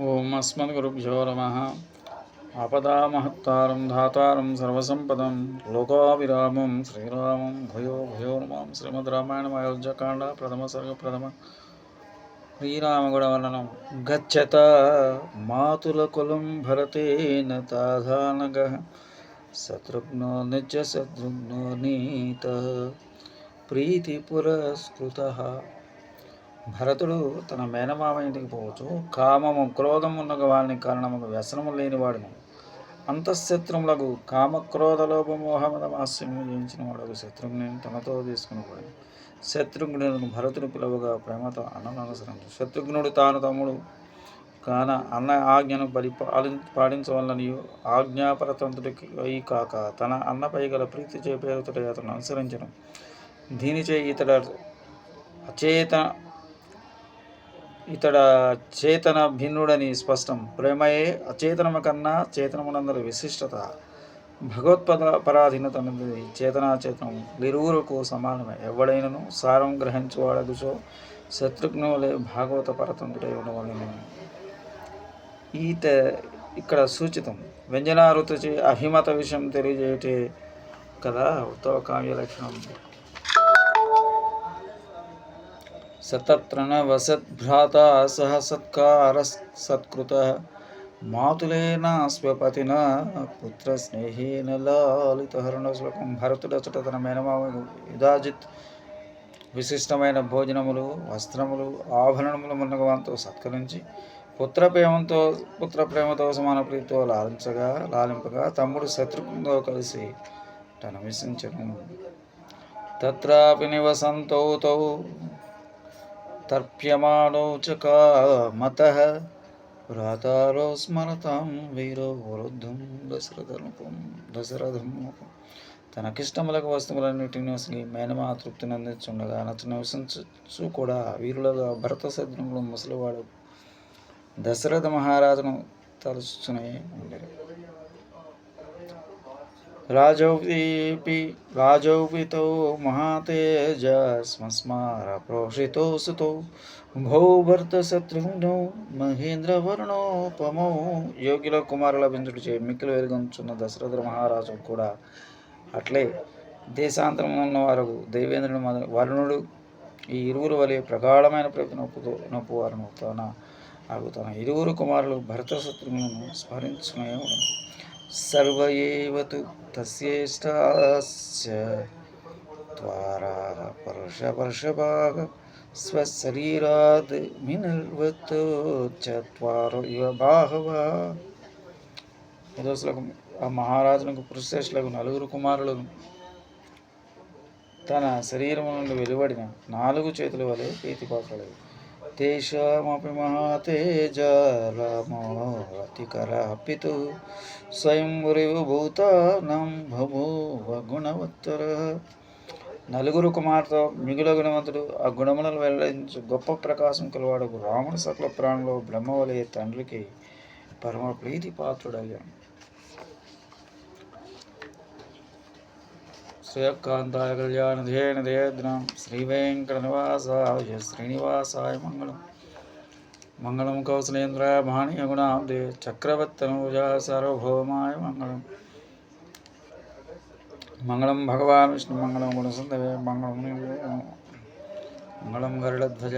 ఓం అస్మద్గురుభ్యో నమ ఆపదామహత్తారం ధాతారం సర్వసంపదం. లోకావిరామం శ్రీరామం భయో భయో నమం. శ్రీమద్ రామాయణం అయోధ్యకాండ ప్రథమ సర్గ ప్రథమ శ్రీరామగుణవర్ణనం. గచ్చత మాతుల కులం భరతేన తాధానగ. శత్రుఘ్నో నిత్య శత్రుఘ్నో నీత. ప్రీతి పురస్కృత. భరతుడు తన మేనమామ ఇంటికి పోవచ్చు. కామము క్రోధమున్న వాడిని కారణముగా వ్యసనము లేనివాడును అంతఃశత్రములకు కామక్రోధ లోపమోహమదమాస్యము జయించిన వాడు శత్రుఘ్ని తనతో తీసుకుని శత్రుఘ్నుడు భరతుడు పిలవగా ప్రేమతో అన్నను అనుసరించు శత్రుఘ్నుడు తాను తమ్ముడు కాన అన్న ఆజ్ఞను పరి పాలి పాటించవలనియు ఆజ్ఞాపరతంత్రుడికి అయి కాక తన అన్నపై గల ప్రీతి చేపేరుతుడే అతను అనుసరించను. దీనిచే ఇతడ అచేతన ఇతడ చేతన భిన్నుడని స్పష్టం. ప్రేమయే అచేతనము కన్నా చేతనమునందరి విశిష్టత. భగవత్పద పరాధీనత అనేది చేతనాచేతనం ఇరువురకు సమానమే. ఎవడైనను సారం గ్రహించువాడగుచో శత్రుఘ్నులే భాగవత పరతంతుడై ఉండవలను. ఈత ఇక్కడ సూచితం. వ్యంజనారుతుచి అభిమత విషయం తెలియజేయటే కదా ఉత్తమ కావ్య లక్షణం సతత్ర వసద్భ్రాత సహ సత్కార సత్కృత మాతులేన స్వపతిన పుత్ర స్నేహేన లాలితహరణ శ్లోకం. భరతుడచట తన మేనమామ యుధాజిత్ విశిష్టమైన భోజనములు వస్త్రములు ఆభరణములు మున్నగవంతో సత్కరించి పుత్ర పుత్రప్రేమతో పుత్ర ప్రేమతో సమాన ప్రీతితో లాలించగా లాలింపగా తమ్ముడు శత్రుఘ్నుతో కలిసి తన విసించను తత్రాపి నివసంతో తౌ తర్ప్యమాణో చ కామతః భ్రాతారో స్మరతాం వీరో వృద్ధం దశరథనుపం దశరథముఖం తనకిష్టములకు వస్తువులన్నిటిని అసలు మేనమా తృప్తిని అందించుండగా నచ్చ నివసించు కూడా వీరులుగా భరత శత్రుములు ముసలివాడు దశరథ మహారాజును తలుచునే ఉండేది రాజౌపి రాజౌపితో మహాతేజస్మస్మార ప్రోషితో సుతో భౌభర్త మహేంద్ర మహేంద్రవర్ణోపమౌ. యోగిల కుమారుల బిందుడు చే మిక్కులు వెలుగొంచున్న దశరథ మహారాజు కూడా అట్లే దేశాంతరంలో ఉన్న వారు దేవేంద్రుడు వరుణుడు ఈ ఇరువురు వలె ప్రగాఢమైన ప్రతి నొప్పుతో నొప్పువారును తన అగు తన ఇరువురు కుమారులు భరత శత్రుఘ్నులను స్మరించుకునే సర్వ ఏవతు తస్యేష్టాస్య త్వారా పరుష స్వశరీరాద్ మినల్వతో చత్వారో ఇవ బాహవ. శ్లోకం. ఆ మహారాజునకు పురుషేష్లకు నలుగురు కుమారులను తన శరీరం నుండి వెలువడిన నాలుగు చేతుల వలె ప్రీతిపాత్రలేదు తేషామపి మహాతేజ రామో అతికర పితు స్వయంభూతానం భూవ గుణవత్తర నలుగురు కుమార్తె మిగుల గుణవంతుడు ఆ గుణములను వెల్లడించు గొప్ప ప్రకాశం కలవాడు రాముడు సకల ప్రాణంలో బ్రహ్మవలయ తండ్రికి పరమ ప్రీతి పాత్రుడయ్యాడు శ్రీయకాంతాయ కళ్యాణ ధ్యేన ధ్యేద్రం శ్రీ వెంకట నివాసాయ శ్రీనివాసాయ మంగళం మంగళం కౌశలేంద్రాయ మహనీయ గుణాబ్దే చక్రవర్తనూజా సార్వభౌమాయ మంగళం. మంగళం భగవాన్ విష్ణు మంగళం గుణసుందవే మంగళం మంగళం గరుడధ్వజ.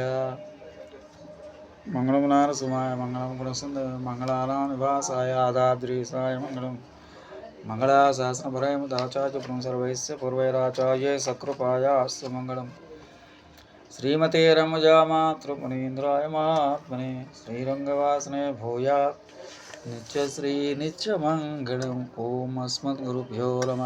మంగళం నారసింహాయ మంగళం గుణసుందవే మంగళానా నివాసాయ ఆదాద్రీసాయ మంగళం. మంగళాశాసనపరయముదాచార్య పుంసర్వైశ్య పూర్వైరాచార్య సకృపాయ అస్సు మంగళం. శ్రీమతే రమజామాతృమునీంద్రాయ మహాత్మనే శ్రీరంగవాసనే భూయా నిత్యశ్రీ నిత్యమంగళం ఓం అస్మద్గురుభ్యో నమ